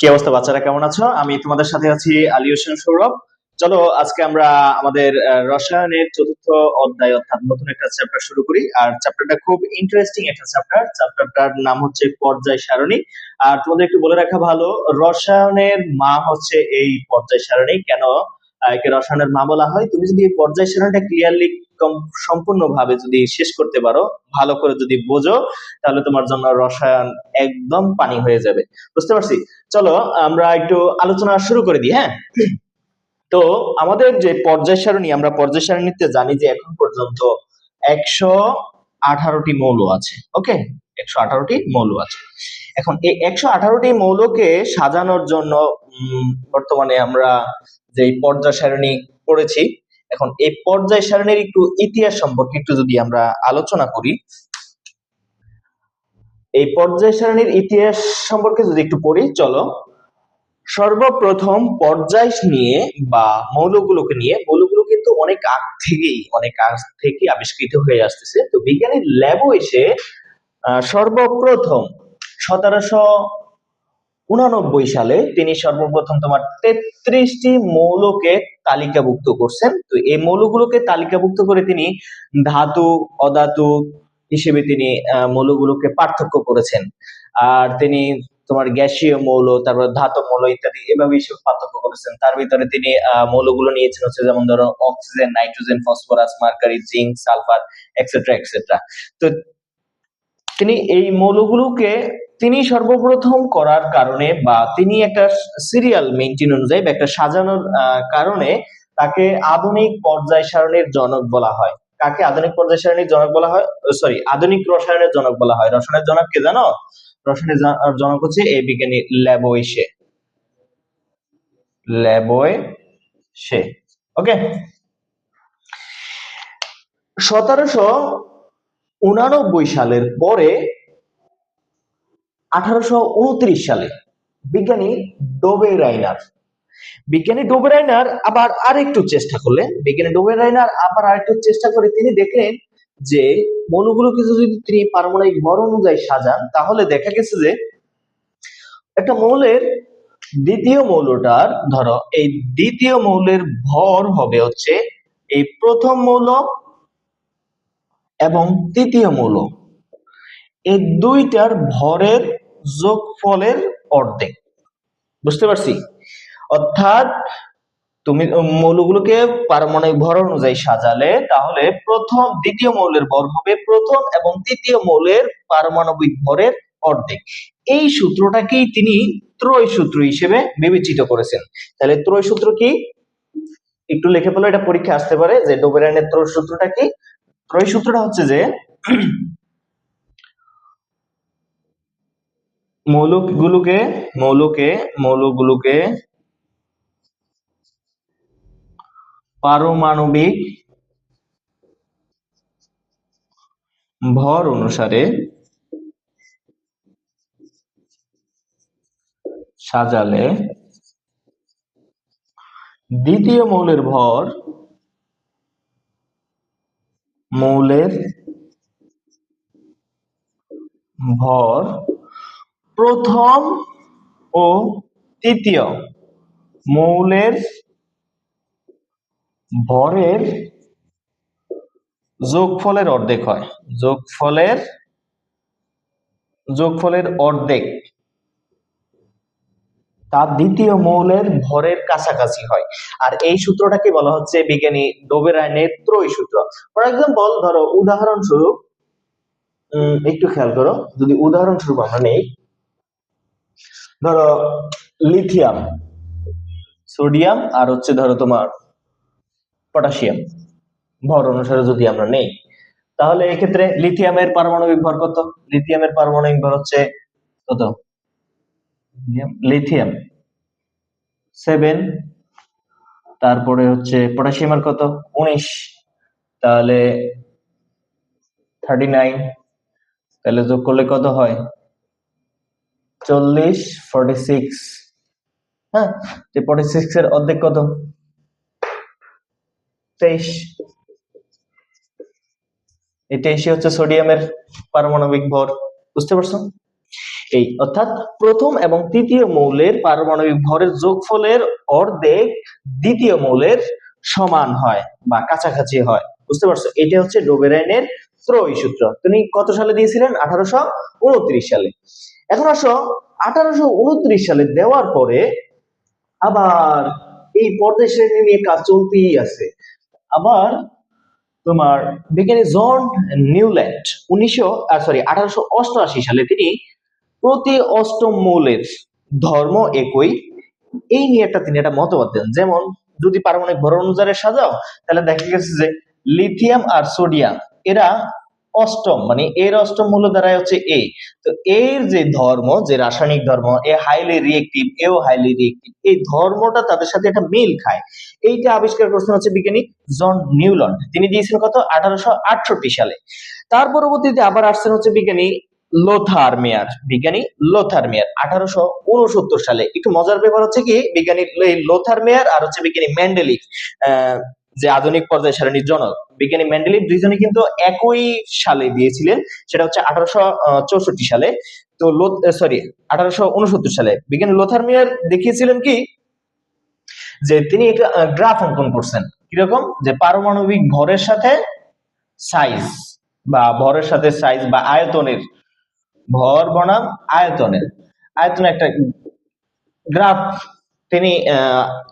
কি অবস্থা, বাচ্চারা কেমন আছো? আমি তোমাদের সাথে আছি আলী হোসেন সৌরভ। চলো, আজকে আমরা আমাদের রসায়নের চতুর্থ অধ্যায়, অর্থাৎ নতুন একটা চ্যাপ্টার শুরু করি। আর চ্যাপ্টারটা খুব ইন্টারেস্টিং একটা চ্যাপ্টার চ্যাপ্টারটার নাম হচ্ছে পর্যায় সারণী। আর তোমাদের একটু বলে রাখা ভালো, রসায়নের মা হচ্ছে এই পর্যায় সারণী। কেন একে রসায়নের মা বলা হয়, তুমি যদি এই পর্যায় সারণীটা ক্লিয়ারলি সম্পূর্ণভাবে যদি শেষ করতে পারো, ভালো করে যদি বোঝো, তাহলে তোমার জন্য রসায়ন একদম পানি হয়ে যাবে। বুঝতে পারছি? চলো, আমরা একটু আলোচনা শুরু করে দিই হ্যাঁ? তো আমাদের যে পর্যায় সারণী, আমরা পর্যায় সারণীতে জানি যে এখন পর্যন্ত একশো আঠারোটি মৌল আছে ওকে একশো আঠারোটি মৌল আছে। এখন এই একশো আঠারোটি মৌলকে সাজানোর জন্য বর্তমানে আমরা যে পর্যায় সারণী পড়েছি এখন এই পর্যায় সারণীর একটু ইতিহাস সম্পর্কে একটু যদি আমরা আলোচনা করি, এই পর্যায় সারণীর ইতিহাস সম্পর্কে যদি একটু পড়ি, চলো। সর্বপ্রথম পর্যায় নিয়ে বা মৌলগুলোকে নিয়ে, মৌলগুলো কিন্তু অনেক আগ থেকেই, অনেক আগ থেকে আবিষ্কৃত হয়ে আসতেছে। তো বিজ্ঞানীর ল্যাবও এসে সর্বপ্রথম সতেরোশো উনানব্বই সালে তিনি সর্বপ্রথম তোমার তেত্রিশটি মৌলকে তালিকাভুক্ত করছেন। তো এই মৌলগুলোকে তালিকাভুক্ত করে তিনি ধাতু, অধাতু হিসেবে তিনি মৌলগুলোকে পার্থক্য করেছেন। আর তিনি তোমার গ্যাসীয় মৌল, তারপর ধাতব মৌল ইত্যাদি এভাবে হিসেবে পার্থক্য করেছেন। তার ভিতরে তিনি মৌলগুলো নিয়েছেন হচ্ছে যেমন ধরো oxygen, nitrogen, phosphorus, mercury, zinc, sulphur etcetera etcetera তো তিনি এই মৌলগুলোকে তিনি সর্বপ্রথম করার কারণে বা তিনি একটা সিরিয়াল মেনটেন অনুযায়ী বা একটা সাজানোর কারণে তাকে আধুনিক পর্যায় সারণীর জনক বলা হয়। কাকে আধুনিক পর্যায় সারণীর জনক বলা হয়? সরি আধুনিক রসায়নের জনক বলা হয়। রসায়নের জনক কে জানো? রসায়নের জনক হচ্ছে এই বিজ্ঞানী ল্যাবোইসে ল্যাবোইসে ওকে সতেরোশো উনানব্বই সালের পরে আঠারোশো উনত্রিশ সালে বিজ্ঞানী ডোবে রাইনার। বিজ্ঞানী ডোবে রাইনার আবার আরেকটু চেষ্টা করলেন। বিজ্ঞানী ডোবে রাইনার আবার আরেকটু চেষ্টা করে তিনি দেখলেন যে মৌলগুলোকে যদি তিনি পারমাণবিক ভর অনুযায়ী সাজান, তাহলে দেখা গেছে যে একটা মৌলের দ্বিতীয় মৌলটার, ধরো, এই দ্বিতীয় মৌলের ভর হবে হচ্ছে এই প্রথম মৌল এবং তৃতীয় মৌল। এই দুইটার ভরের যোগফলের অর্ধেক। বুঝতে পারছি? অর্থাৎ তুমি মৌলগুলোকে পারমাণবিক ভর অনুযায়ী সাজালে তাহলে প্রথম দ্বিতীয় মৌলের ভর হবে প্রথম এবং তৃতীয় মৌলের পারমাণবিক ভরের অর্ধেক। এই সূত্রটাকেই তিনি ত্রয় সূত্র হিসেবে বিবেচিত করেছেন। তাহলে ত্রয় সূত্র কি? একটু লিখে ফেলো, এটা পরীক্ষা আসতে পারে যে ডোবেরানের ত্রয় সূত্রটা কি? ত্রয় সূত্রটা হচ্ছে যে মৌলগুলোকে মৌলকে মৌলগুলোকে পারমাণবিক ভর অনুসারে সাজালে দ্বিতীয় মৌলের ভর মৌলের ভর প্রথম ও তৃতীয় মৌলের ভরের যোগফলের অর্ধেক হয়। যোগফলের যোগফলের অর্ধেক। তার দ্বিতীয় মৌলের ভরের কাছাকাছি হয়। আর এই সূত্রটাকে বলা হচ্ছে বিজ্ঞানী ডোবেরাইনের ত্রয় সূত্র। ফর এক্সাম্পল ধরো, উদাহরণস্বরূপ একটু খেয়াল করো। যদি উদাহরণস্বরূপ আমরা নেই ধরো লিথিয়াম সোডিয়াম আর হচ্ছে ধরো তোমার পটাশিয়াম ভর অনুসারে যদি আমরা নেই, তাহলে এক্ষেত্রে লিথিয়ামের পারমাণবিক ভর কত? লিথিয়ামের পারমাণবিক ভর হচ্ছে কত? লিথিয়াম সেভেন তারপরে হচ্ছে পটাশিয়ামের কত? উনিশ, তাহলে থার্টি নাইন তাহলে যোগ করলে কত হয়? চল্লিশ ফর্টি সিক্স হ্যাঁ ফর্টি সিক্স এর অর্ধেক কত? তেইশ। এই তেইশে হচ্ছে সোডিয়ামের পারমাণবিক ভর, বুঝতে পারছ? এই, অর্থাৎ প্রথম এবং তৃতীয় মৌলের পারমাণবিক ভরের যোগফলের অর্ধেক দ্বিতীয় মৌলের সমান হয় বা কাছাকাছি হয়, বুঝতে পারছ? এটা হচ্ছে ডোবেরাইনের ত্রয়ী সূত্র। তিনি কত সালে দিয়েছিলেন? আঠারোশো উনত্রিশ সালে। এখন আসো, আঠারোশো উনত্রিশ সালে দেওয়ার পরে আবার এই পর্যায় শ্রেণি নিয়ে কাজ চলতেই আছে। আবার তোমার বিজ্ঞানী জন নিউল্যান্ড উনিশশো সরি আঠারোশো অষ্টআশি সালে তিনি প্রতি অষ্টম মৌলের ধর্ম একই। এই নিয়ে একটা তিনি একটা মতবাদ দেন। যেমন, যদি পারমাণবিক ভর অনুযায়ী সাজাও, তাহলে দেখা গেছে যে, লিথিয়াম আর সোডিয়াম এরা অষ্টম মানে এর অষ্টম মূল্য দ্বারাই হচ্ছে এ। তো এর যে ধর্ম, যে রাসায়নিক ধর্ম, এ হাইলি রিয়েক্টিভ এও হাইলি রিয়েক্টিভ এই ধর্মটা তাদের সাথে একটা মিল খায়। এইটা আবিষ্কার করছেন হচ্ছে বিজ্ঞানী জন নিউল্যান্ড তিনি দিয়েছিলেন কত? আঠারোশো আটষট্টি সালে। তার পরবর্তীতে আবার আসছেন হচ্ছে বিজ্ঞানী লোথার মেয়ার। বিজ্ঞানী লোথার মেয়ার, আঠারোশো উনসত্তর সালে। একটু মজার ব্যাপার হচ্ছে কি বিজ্ঞানী লোথার মেয়ার আর হচ্ছে বিজ্ঞানী ম্যান্ডেলিক যে আধুনিক পর্যায় সারণীর জনক বিজ্ঞানী ম্যান্ডেলিক দুইজনে কিন্তু একই সালে দিয়েছিলেন, সেটা হচ্ছে আঠারোশো চৌষট্টি সালে। তো সরি আঠারোশো উনসত্তর সালে। বিজ্ঞানী লোথার মেয়ার দেখিয়েছিলেন কি? যে তিনি একটা গ্রাফ অঙ্কন করছেন। কীরকম? যে পারমাণবিক ভরের সাথে সাইজ বা ভরের সাথে সাইজ বা আয়তনের ভর বনাম আয়তনের। আয়তনে একটা গ্রাফ তিনি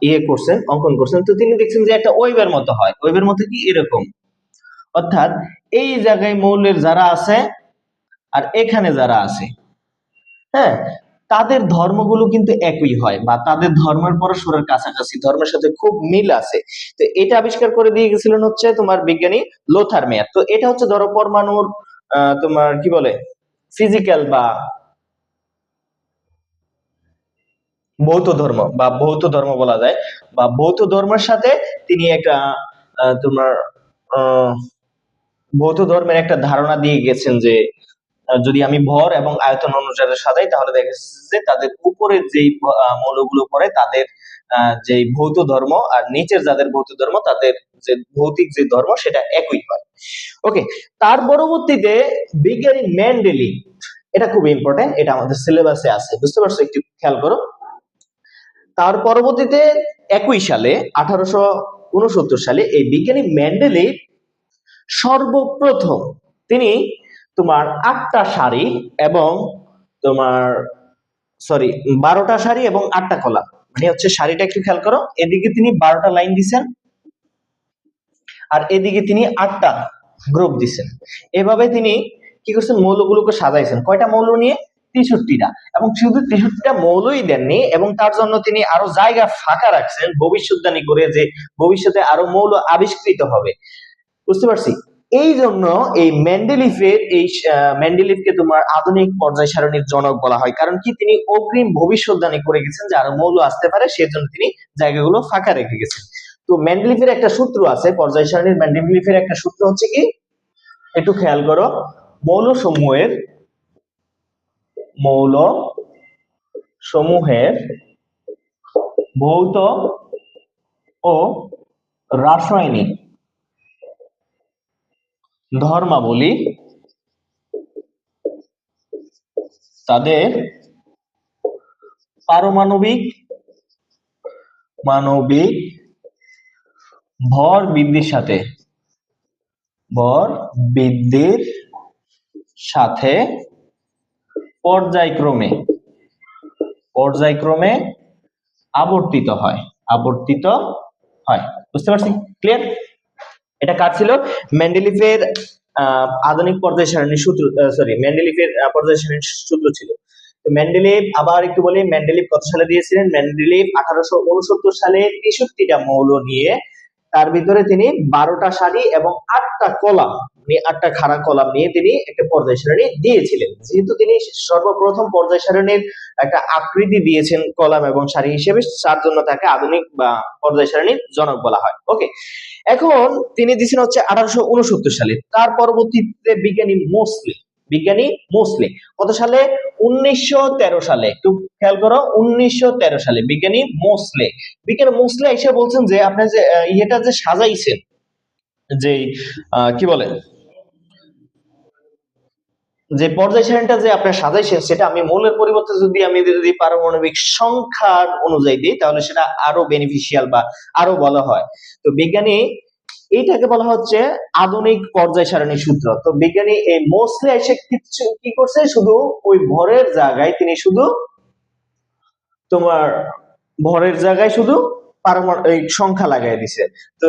ইয়ে করছেন, অঙ্কন করছেন। তো তিনি দেখছেন যে একটা ওয়েবের মতো হয়। ওয়েবের মতো কি? এরকম। অর্থাৎ এই জায়গায় মৌলের যারা আছে আর এখানে যারা আছে হ্যাঁ? তাদের ধর্মগুলো কিন্তু একই হয় বা তাদের ধর্মের পরস্পরের কাছাকাছি, ধর্মের সাথে খুব মিল আছে। তো এটা আবিষ্কার করে দিয়ে গেছিলেন হচ্ছে তোমার বিজ্ঞানী লোথার মেয়ার তো এটা হচ্ছে ধরো পরমাণুর তোমার কি বলে? ফিজিক্যাল বা বৌদ্ধ ধর্ম বা বৌদ্ধ ধর্ম বলা যায়। বা বৌদ্ধ ধর্মের সাথে তিনি একটা তোমার বৌদ্ধ ধর্মের একটা ধারণা দিয়ে গেছেন যে যদি আমি ভর এবং আয়তন অনুসারে সাজাই, তাহলে দেখা যে তাদের উপরের যেই মৌলগুলো পড়ে, তাদের যেই ভৌত ধর্ম আর নিচের যাদের ভৌত ধর্ম, তাদের যে ভৌতিক যে ধর্ম, সেটা একই হয়। ওকে তার পরবর্তীতে বিজ্ঞানী ম্যান্ডেলি এটা খুব ইম্পর্টেন্ট এটা আমাদের সিলেবাসে আছে, বুঝতে পারছ? একটু খেয়াল করো। তার পরবর্তীতে একই সালে, আঠারোশো উনসত্তর সালে এই বিজ্ঞানী ম্যান্ডেলি সর্বপ্রথম তিনি তোমার আটটা শাড়ি এবং তোমার সরি বারোটা শাড়ি এবং আটটা কলা মানে হচ্ছে শাড়িটা একটু খেয়াল করো, এদিকে তিনি বারোটা লাইন দিছেন আর এদিকে তিনি আটটা গ্রুপ দিছেন। এভাবে তিনি কি করছেন? মৌলগুলোকে সাজাইছেন। কয়টা মৌল নিয়ে? তেষট্টিটা। এবং শুধু তেষট্টিটা মৌলই দেননি, এবং তার জন্য তিনি আরও জায়গা ফাঁকা রাখছেন ভবিষ্যৎবাণী করে যে ভবিষ্যতে আরও মৌল আবিষ্কৃত হবে। বুঝতে পারছি? এই জন্য এই ম্যান্ডেলিফের, এই ম্যান্ডেলিফকে তোমার আধুনিক পর্যায় সারণীর জনক বলা হয়। কারণ কি? তিনি অগ্রিম ভবিষ্যৎবাণী করে গেছেন যে আরও মৌল আসতে পারে, সেজন্য তিনি জায়গাগুলো ফাঁকা রেখে গেছেন। তো ম্যান্ডেলিফের একটা সূত্র আছে, পর্যায় সারণীর ম্যান্ডেলিফের একটা সূত্র হচ্ছে কি? একটু খেয়াল করো। মৌল সমূহের মৌল সমূহের ভৌত ও রাসায়নিক ধর্মাবলী তাদের পারমাণবিক মানবিক ভর বৃদ্ধির সাথে, ভর বৃদ্ধির সাথে পর্যায়ক্রমে পর্যায়ক্রমে আবর্তিত হয় আবর্তিত হয়। বুঝতে পারছি? ক্লিয়ার এটা কার ছিল? মেন্ডেলিফের আহ, আধুনিক পর্যায় সারণীর সূত্র সরি মেন্ডেলিফের আহ, পর্যায় সারণীর সূত্র ছিল। তো মেন্ডেলিভ আবার একটু বলি মেন্ডেলিভ কত সালে দিয়েছিলেন? মেন্ডেলিভ আঠারোশো উনসত্তর সালে তেষট্টিটা মৌল নিয়ে তার ভিতরে তিনি বারোটা শাড়ি এবং আটটা কলাম মানে আটটা খাড়া কলাম নিয়ে তিনি একটা পর্যায় সারণী দিয়েছিলেন। যেহেতু তিনি সর্বপ্রথম পর্যায় সারণীর একটা আকৃতি দিয়েছেন কলাম এবং সারি হিসেবে, তার জন্য তাকে আধুনিক বা পর্যায় সারণীর জনক বলা হয়। ওকে এখন তিনি দিয়েছেন হচ্ছে আঠারোশো উনসত্তর সালে। তার পরবর্তীতে বিজ্ঞানী মোসলি বিজ্ঞানী মোসলি, কত সালে? উনিশশো তেরো সালে। একটু খেয়াল করো, উনিশশো তেরো সালে বিজ্ঞানী মোসলে। বিজ্ঞানী মোসলে এসে বলছেন যে, আপনি যে ইয়েটা যে সাজাইছেন যে কি বলে? যে পর্যায় সারণীটা যে আপনি সাজাইছেন সেটা আমি মৌলের পরিবর্তে যদি আমি যদি পারমাণবিক সংখ্যার অনুযায়ী দিই, তাহলে সেটা আরও বেনিফিশিয়াল বা আরও বলা হয়। তো বিজ্ঞানী এইটাকে বলা হচ্ছে আধুনিক পর্যায় সারণী সূত্র। তো বিজ্ঞানী এই মোস্টলি এসে কিছু কি করছে? শুধু ওই ভরের জায়গায় তিনি শুধু তোমার ভরের জায়গায় শুধু সংখ্যা লাগাই দিছে। তো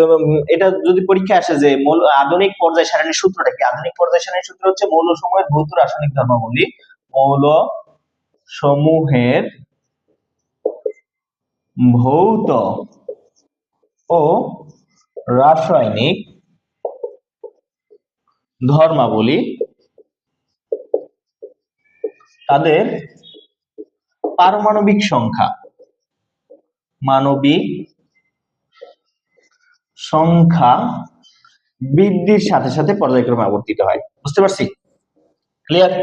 এটা যদি পরীক্ষা আসে যে মৌল আধুনিক পর্যায় সারণীর সূত্রটা কি? আধুনিক পর্যায় সারণীর সূত্র হচ্ছে মৌল সমূহের ভৌত রাসায়নিক ধর্মাবলী। মৌল সমূহের ভৌত ও রাসায়নিক ধর্মাবলী। তাদের পারমাণবিক সংখ্যা। মানবিক সংখ্যা বৃদ্ধির সাথে সাথে পর্যায়ক্রমে আবর্তিত হয়। বুঝতে পারছি? ক্লিয়ার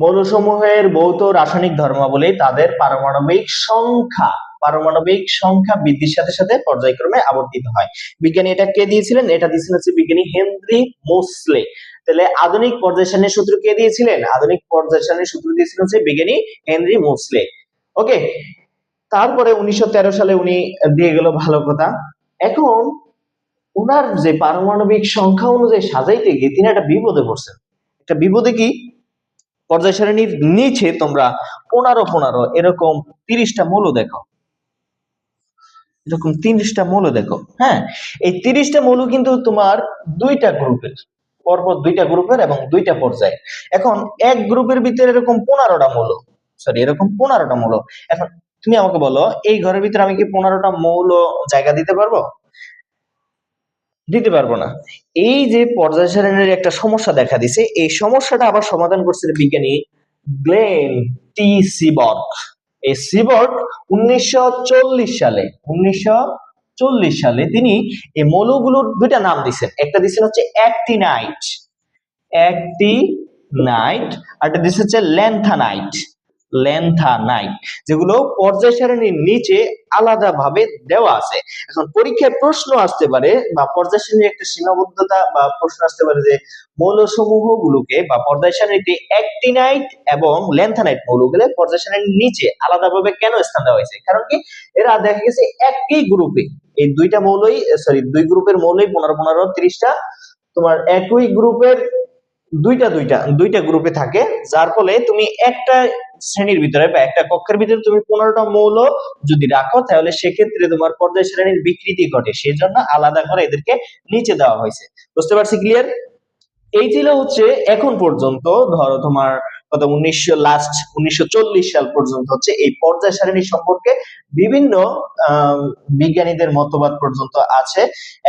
মৌলসমূহের ভৌত রাসায়নিক ধর্মাবলী তাদের পারমাণবিক সংখ্যা পারমাণবিক সংখ্যা বৃদ্ধির সাথে সাথে পর্যায়ক্রমে আবর্তিত হয়। বিজ্ঞানী এটা কে দিয়েছিলেন? এটা দিয়েছিলেন হচ্ছে বিজ্ঞানী হেনরি মোসলে। তাহলে আধুনিক পর্যায় সূত্র কে দিয়েছিলেন? আধুনিক পর্যায় সূত্র দিয়েছিলেন হচ্ছে বিজ্ঞানী হেনরি মোসলে। ওকে তারপরে উনিশশো তেরো সালে উনি দিয়ে গেল ভালো কথা। এখন উনার যে পারমাণবিক সংখ্যা অনুযায়ী সাজাইতে গিয়ে তিনি একটা বিপদে পড়ছেন। একটা বিপদে কি? পর্যায় সারণীর নিচে তোমরা পনেরো পনেরো, এরকম তিরিশটা মৌল দেখো। এরকম তিরিশটা মৌল দেখো। হ্যাঁ এই তিরিশটা মৌল কিন্তু তোমার দুইটা গ্রুপের, পরপর দুইটা গ্রুপের এবং দুইটা পর্যায়ে। এখন এক গ্রুপের ভিতরে এরকম পনেরোটা মৌল সরি এরকম পনেরোটা মৌল। এখন তুমি আমাকে বলো, এই ঘরের ভিতরে আমি কি পনেরোটা মৌল জায়গা দিতে পারব? দিতে পারব না। এই যে পর্যায় সারণীর একটা সমস্যা দেখা দিছে, এই সমস্যাটা আবার সমাধান করছে বিজ্ঞানী গ্লেন টি সিবর্গ। এই সিবর্গ উনিশশো চল্লিশ সালে, উনিশশো চল্লিশ সালে তিনি এই মৌলগুলোর দুইটা নাম দিছেন। একটা দিছেন হচ্ছে অ্যাক্টিনাইট। অ্যাক্টিনাইট, আর একটা দিচ্ছে হচ্ছে ল্যান্থানাইট। ল্যান্থানাইট যেগুলো পর্যায় সারণীর নিচে আলাদাভাবে দেওয়া আছে। এখন পরীক্ষায় প্রশ্ন আসতে পারে বা পর্যায় সারণীর একটা সীমাবদ্ধতা বা প্রশ্ন আসতে পারে যে মৌলসমূহ গুলোকে বা পর্যায় সারণীতে অ্যাক্টিনাইট এবং ল্যান্থানাইট মৌলগুলো পর্যায় সারণীর নিচে আলাদাভাবে কেন স্থান দেওয়া হয়েছে? কারণ কি এরা দেখা গেছে একই গ্রুপে এই দুইটা মৌলই সরি দুই গ্রুপের মৌলই পনেরো পনেরো তিরিশটা। তোমার একই গ্রুপের দুইটা দুইটা দুইটা গ্রুপে থাকে, যার ফলে তুমি একটা শ্রেণির ভিতরে বা একটা কক্ষের ভিতরে তুমি পনেরোটা মৌল যদি রাখো, তাহলে সেক্ষেত্রে তোমার পর্যায় শ্রেণির বিকৃতি ঘটে। সেই জন্য আলাদা করে এদেরকে নিচে দেওয়া হয়েছে। বুঝতে পারছি ক্লিয়ার এই ছিল হচ্ছে এখন পর্যন্ত, ধরো তোমার কত উনিশশো লাস্ট উনিশশো সাল পর্যন্ত হচ্ছে এই পর্যায় সারণী সম্পর্কে বিভিন্ন বিজ্ঞানীদের মতবাদ পর্যন্ত আছে।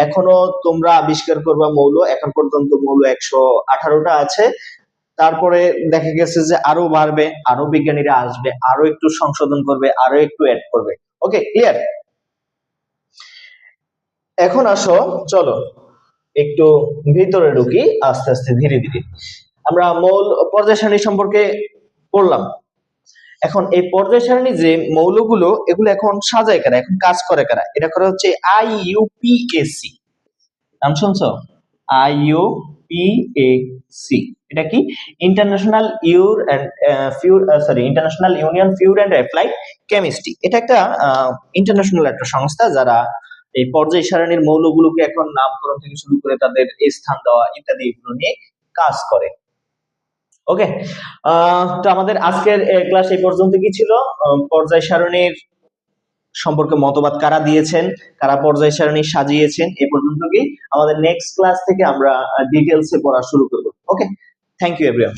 এখনও তোমরা আবিষ্কার করবা মৌল, এখন পর্যন্ত মৌল একশো আঠারোটা আছে। তারপরে দেখা গেছে যে আরও বাড়বে, আরও বিজ্ঞানীরা আসবে, আরও একটু সংশোধন করবে, আরও একটু অ্যাড করবে। ওকে ক্লিয়ার এখন আসো, চলো, একটু ভিতরে ঢুকি, আস্তে আস্তে ধীরে ধীরে। আমরা মৌল, পর্যায় সারণী সম্পর্কে পড়লাম। এখন এই পর্যায় সারণী যে মৌলগুলো, এগুলো এখন সাজায় কারা? এখন কাজ করে কারা? এটা করে হচ্ছে আই ইউপিএসসি নাম শুনছো? ইউপিএসসি এটা কি? International your and pure sorry international union pure and applied chemistry এটা একটা ইন্টারন্যাশনাল একটা সংস্থা যারা এই পর্যায় সারণীর মৌলগুলোকে এখন নামকরণ থেকে শুরু করে তাদের স্থান দেওয়া ইত্যাদি এগুলো নিয়ে কাজ করে। ওকে তো আমাদের আজকের ক্লাস এই পর্যন্ত কি ছিল? পর্যায় সারণীর সম্পর্কে মতবাদ কারা দিয়েছেন? কারা পর্যায় সারণী সাজিয়েছেন? এই পর্যন্ত কি? আমাদের নেক্সট ক্লাস থেকে আমরা ডিটেলসে পড়া শুরু করব। Okay thank you everyone